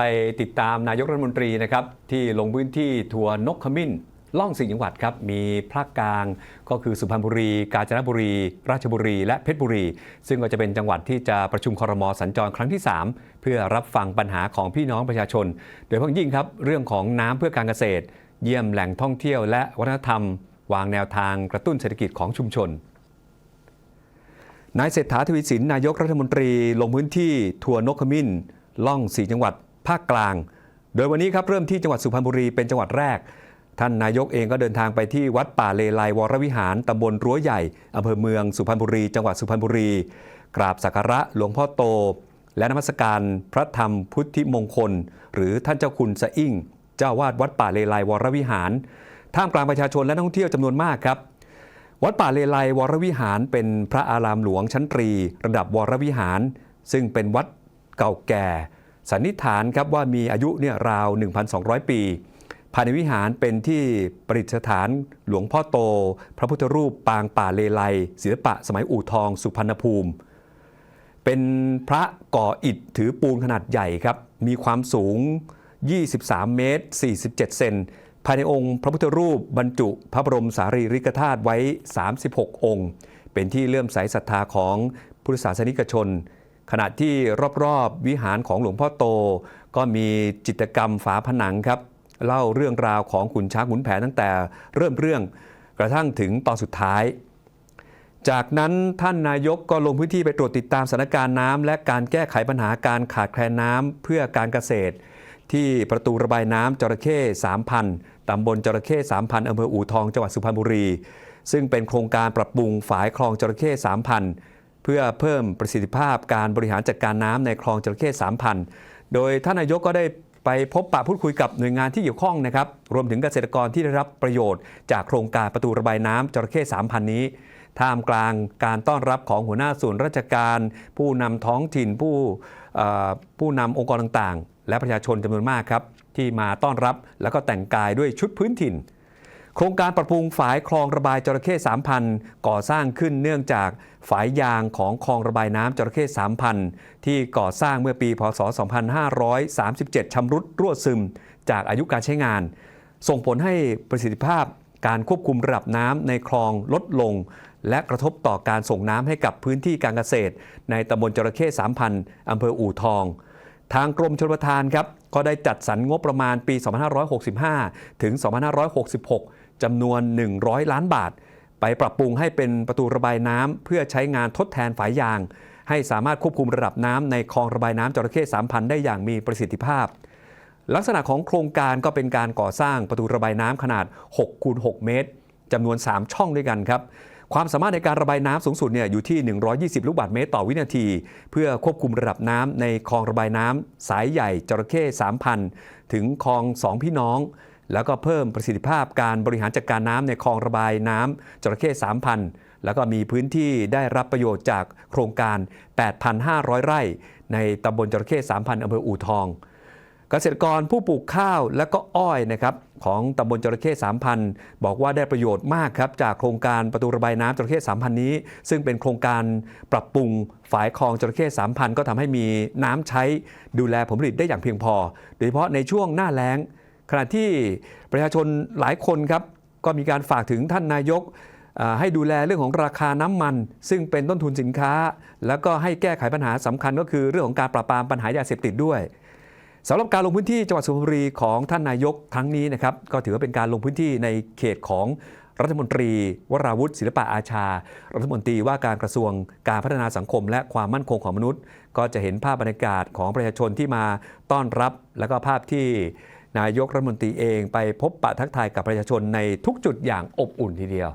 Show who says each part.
Speaker 1: ไปติดตามนายกรัฐมนตรีนะครับที่ลงพื้นที่ทัวร์นกขมิ้นล่องสี่จังหวัดครับ มีภาคกลางก็คือสุพรรณบุรี กาญจนบุรี ราชบุรี และเพชรบุรี ซึ่งก็จะเป็นจังหวัดที่จะประชุมคอรมอสัญจรครั้งที่ 3 เพื่อรับฟังปัญหาของพี่น้องประชาชน โดยเฉพาะยิ่งครับ เรื่องของน้ำเพื่อการเกษตร เยี่ยมแหล่งท่องเที่ยวและวัฒนธรรม วางแนวทางกระตุ้นเศรษฐกิจของชุมชนนายเศรษฐาทวีสินนายกรัฐมนตรีลงพื้นที่ทัวร์นกขมิ้นล่องสี่จังหวัด ภาคกลาง โดยวันนี้ครับเริ่มที่จังหวัดสุพรรณบุรีเป็นจังหวัดแรก ท่านนายกเองก็เดินทางไปที่วัดป่าเลไลวรวิหารตำบลรั้วใหญ่อำเภอเมืองสุพรรณบุรี จังหวัดสุพรรณบุรี กราบสักการะหลวงพ่อโต และนมัสการพระธรรมพุทธิมงคล หรือท่านเจ้าคุณสะอิ่ง เจ้าวาดวัดป่าเลไลวรวิหาร ท่ามกลางประชาชนและนักท่องเที่ยวจำนวนมากครับวัดป่าเลไลวรวิหารเป็นพระอารามหลวงชั้นตรี ระดับวรวิหาร ซึ่งเป็นวัดเก่าแก่ สันนิษฐานครับว่ามีอายุเนี่ยราว 1,200 ปีภายในวิหารเป็นที่ประดิษฐานหลวงพ่อโต พระพุทธรูปปางป่าเลไลศิลปะสมัยอู่ทองสุพรรณภูมิ เป็นพระก่ออิฐถือปูนขนาดใหญ่ครับ มีความสูง 23 เมตร 47 เซนภายในองค์พระพุทธรูปบรรจุพระบรมสารีริกธาตุไว้ 36 องค์ เป็นที่เลื่อมใสศรัทธาของพุทธศาสนิกชน ขณะที่รอบๆวิหารของหลวงพ่อโต ก็มีจิตรกรรมฝาผนังครับเล่าเรื่องราวของขุนช้างขุนแผนตั้งแต่เริ่มเรื่องกระทั่งถึงตอนสุดท้าย จากนั้นท่านนายกก็ลงพื้นที่ไปตรวจติดตามสถานการณ์น้ำและการแก้ไขปัญหาการขาดแคลนน้ำเพื่อการเกษตร ที่ประตูระบายน้ำจระเข้3,000ตำบลจระเข้3,000อำเภออู่ทองจังหวัดสุพรรณบุรี ซึ่งเป็นโครงการปรับปรุงฝายคลองจระเข้3,000 พื่อเพิ่มประสิทธิภาพการบริหารจัดการน้ำในคลองจระเข้3,000โดยท่านนายกก็ได้ไปพบปะพูดคุยกับหน่วยงานที่เกี่ยวข้องนะครับ รวมถึงเกษตรกรที่ได้รับประโยชน์ จากโครงการประตูระบายน้ำจระเข้3,000นี้ ท่ามกลางการต้อนรับของหัวหน้าส่วนราชการ ผู้นำท้องถิ่นผู้ผู้นำองค์กรต่างๆ และประชาชนจำนวนมากครับที่มาต้อนรับแล้วก็แต่งกายด้วยชุดพื้นถิ่น ครงการปรับปรุงฝายคลองระบายจระเข้3,000 ก่อสร้างขึ้นเนื่องจากฝายยางของคลองระบายน้ำจระเข้3,000 ที่ก่อสร้างเมื่อปีพศ 2537 ชำรุดรั่วซึม จากอายุการใช้งาน ส่งผลให้ประสิทธิภาพการควบคุมระดับน้ำในคลองลดลง และกระทบต่อการส่งน้ำให้กับพื้นที่การเกษตร ในตำบลจระเข้3,000 อำเภออู่ทองทางกรมชลประทานครับ ก็ได้จัดสรรงบประมาณปี 2565 ถึง 2566 จำนวน 100 ล้านบาท ไปปรับปรุงให้เป็นประตูระบายน้ำเพื่อใช้งานทดแทนฝายยาง ให้สามารถควบคุมระดับน้ำในคลองระบายน้ำจระเข้3,000 ได้อย่างมีประสิทธิภาพ ลักษณะของโครงการก็เป็นการก่อสร้างประตูระบายน้ำขนาด6คูณ6เมตรจำนวน 3 ช่องด้วยกันครับความสามารถในการระบายน้ำสูงสุดเนี่ยอยู่ที่ 120 ลูกบาศก์เมตรต่อวินาที เพื่อควบคุมระดับน้ำในคลองระบายน้ำสายใหญ่จระเข้ 3,000 ถึงคลองสองพี่น้อง แล้วก็เพิ่มประสิทธิภาพการบริหารจัดการน้ำในคลองระบายน้ำจระเข้3,000 แล้วก็มีพื้นที่ได้รับประโยชน์จากโครงการ 8,500 ไร่ ในตำบลจระเข้3,000อำเภออู่ทอง เกษตรกรผู้ปลูกข้าวและก็อ้อยนะครับของตำบลจระเข้3,000 บอกว่าได้ประโยชน์มากครับจากโครงการประตูระบายน้ำจระเข้3,000 นี้ ซึ่งเป็นโครงการปรับปรุงฝายคลองจระเข้3,000 ก็ทำให้มีน้ำใช้ดูแลผลผลิตได้อย่างเพียงพอ โดยเฉพาะในช่วงหน้าแล้ง ขณะที่ประชาชนหลายคนครับก็มีการฝากถึงท่านนายกให้ดูแลเรื่องของราคาน้ำมัน ซึ่งเป็นต้นทุนสินค้า แล้วก็ให้แก้ไขปัญหาสำคัญก็คือเรื่องของการปราบปรามปัญหายาเสพติดด้วยสำหรับการลงพื้นที่จังหวัดสุพรรณบุรีของท่านนายกครั้งนี้นะครับก็ถือว่าเป็นการลงพื้นที่ในเขตของรัฐมนตรี วราวุฒิศิลปะอาชา รัฐมนตรีว่าการกระทรวงการพัฒนาสังคม และความมั่นคงของมนุษย์ ก็จะเห็นภาพบรรยากาศของประชาชนที่มาต้อนรับ แล้วก็ภาพที่ นายกรัฐมนตรีเองไปพบปะทักทายกับประชาชนในทุกจุดอย่างอบอุ่นทีเดียว